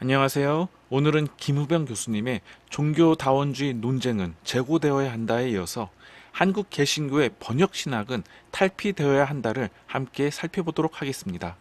안녕하세요. 오늘은 김우병 교수님의 종교다원주의 논쟁은 재고되어야 한다에 이어서 한국 개신교의 번역 신학은 탈피되어야 한다를 함께 살펴보도록 하겠습니다.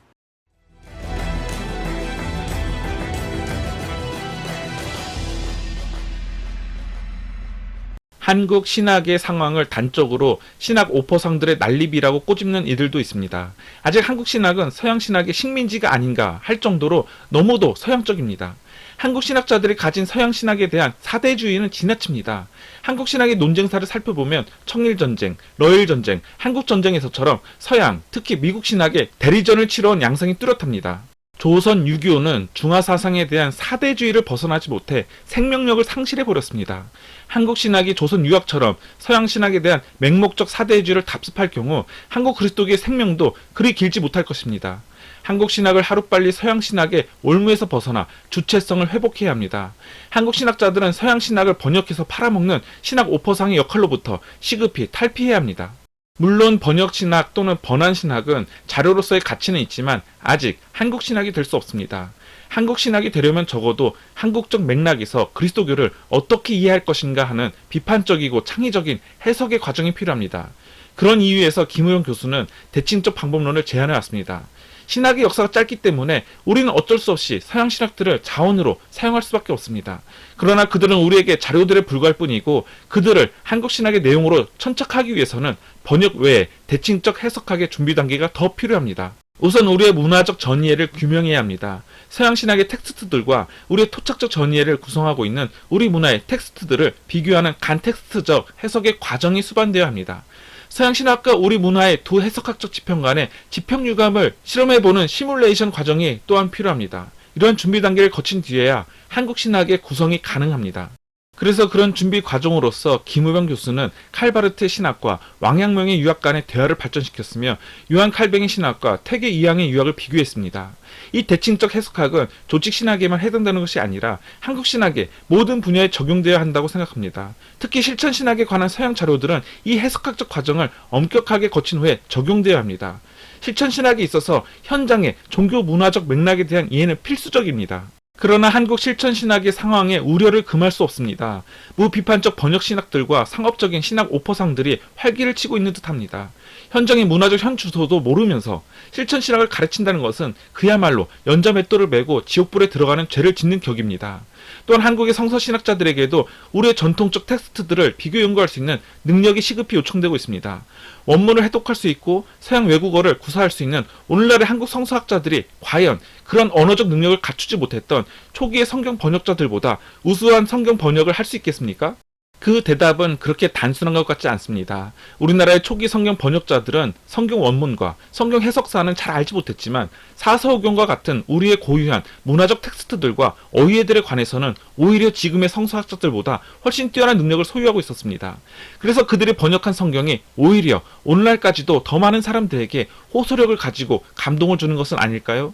한국 신학의 상황을 단적으로 신학 오퍼상들의 난립이라고 꼬집는 이들도 있습니다. 아직 한국 신학은 서양 신학의 식민지가 아닌가 할 정도로 너무도 서양적입니다. 한국 신학자들이 가진 서양 신학에 대한 사대주의는 지나칩니다. 한국 신학의 논쟁사를 살펴보면 청일 전쟁, 러일 전쟁, 한국 전쟁에서처럼 서양, 특히 미국 신학의 대리전을 치러온 양상이 뚜렷합니다. 조선 6.25는 중화 사상에 대한 사대주의를 벗어나지 못해 생명력을 상실해 버렸습니다. 한국 신학이 조선 유학처럼 서양 신학에 대한 맹목적 사대주의를 답습할 경우 한국 그리스도교의 생명도 그리 길지 못할 것입니다. 한국 신학을 하루빨리 서양 신학의 올무에서 벗어나 주체성을 회복해야 합니다. 한국 신학자들은 서양 신학을 번역해서 팔아먹는 신학 오퍼상의 역할로부터 시급히 탈피해야 합니다. 물론 번역 신학 또는 번안 신학은 자료로서의 가치는 있지만 아직 한국 신학이 될 수 없습니다. 한국 신학이 되려면 적어도 한국적 맥락에서 그리스도교를 어떻게 이해할 것인가 하는 비판적이고 창의적인 해석의 과정이 필요합니다. 그런 이유에서 김우영 교수는 대칭적 방법론을 제안해 왔습니다. 신학의 역사가 짧기 때문에 우리는 어쩔 수 없이 서양 신학들을 자원으로 사용할 수밖에 없습니다. 그러나 그들은 우리에게 자료들에 불과할 뿐이고 그들을 한국 신학의 내용으로 천착하기 위해서는 번역 외에 대칭적 해석학의 준비 단계가 더 필요합니다. 우선 우리의 문화적 전이해를 규명해야 합니다. 서양 신학의 텍스트들과 우리의 토착적 전이해를 구성하고 있는 우리 문화의 텍스트들을 비교하는 간텍스트적 해석의 과정이 수반되어야 합니다. 서양 신학과 우리 문화의 두 해석학적 지평 간의 지평 유감을 실험해보는 시뮬레이션 과정이 또한 필요합니다. 이러한 준비 단계를 거친 뒤에야 한국 신학의 구성이 가능합니다. 그래서 그런 준비 과정으로서 김우병 교수는 칼바르트의 신학과 왕양명의 유학 간의 대화를 발전시켰으며 요한 칼뱅의 신학과 태계 이항의 유학을 비교했습니다. 이 대칭적 해석학은 조직 신학에만 해당되는 것이 아니라 한국 신학의 모든 분야에 적용되어야 한다고 생각합니다. 특히 실천 신학에 관한 서양 자료들은 이 해석학적 과정을 엄격하게 거친 후에 적용되어야 합니다. 실천 신학에 있어서 현장의 종교 문화적 맥락에 대한 이해는 필수적입니다. 그러나 한국 실천 신학의 상황에 우려를 금할 수 없습니다. 무비판적 번역 신학들과 상업적인 신학 오퍼상들이 활기를 치고 있는 듯합니다. 현장의 문화적 현주소도 모르면서 실천 신학을 가르친다는 것은 그야말로 연자맷돌을 메고 지옥불에 들어가는 죄를 짓는 격입니다. 또한 한국의 성서 신학자들에게도 우리의 전통적 텍스트들을 비교 연구할 수 있는 능력이 시급히 요청되고 있습니다. 원문을 해독할 수 있고 서양 외국어를 구사할 수 있는 오늘날의 한국 성서학자들이 과연 그런 언어적 능력을 갖추지 못했던 초기의 성경 번역자들보다 우수한 성경 번역을 할 수 있겠습니까? 그 대답은 그렇게 단순한 것 같지 않습니다. 우리나라의 초기 성경 번역자들은 성경 원문과 성경 해석사는 잘 알지 못했지만 사서오경과 같은 우리의 고유한 문화적 텍스트들과 어휘애들에 관해서는 오히려 지금의 성서학자들보다 훨씬 뛰어난 능력을 소유하고 있었습니다. 그래서 그들이 번역한 성경이 오히려 오늘날까지도 더 많은 사람들에게 호소력을 가지고 감동을 주는 것은 아닐까요?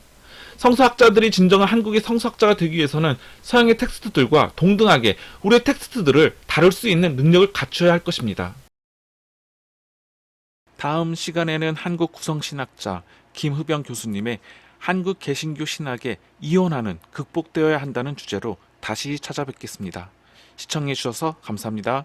성서학자들이 진정한 한국의 성서학자가 되기 위해서는 서양의 텍스트들과 동등하게 우리의 텍스트들을 다룰 수 있는 능력을 갖춰야 할 것입니다. 다음 시간에는 한국 구성신학자 김흡영 교수님의 한국 개신교 신학의 이혼하는 극복되어야 한다는 주제로 다시 찾아뵙겠습니다. 시청해 주셔서 감사합니다.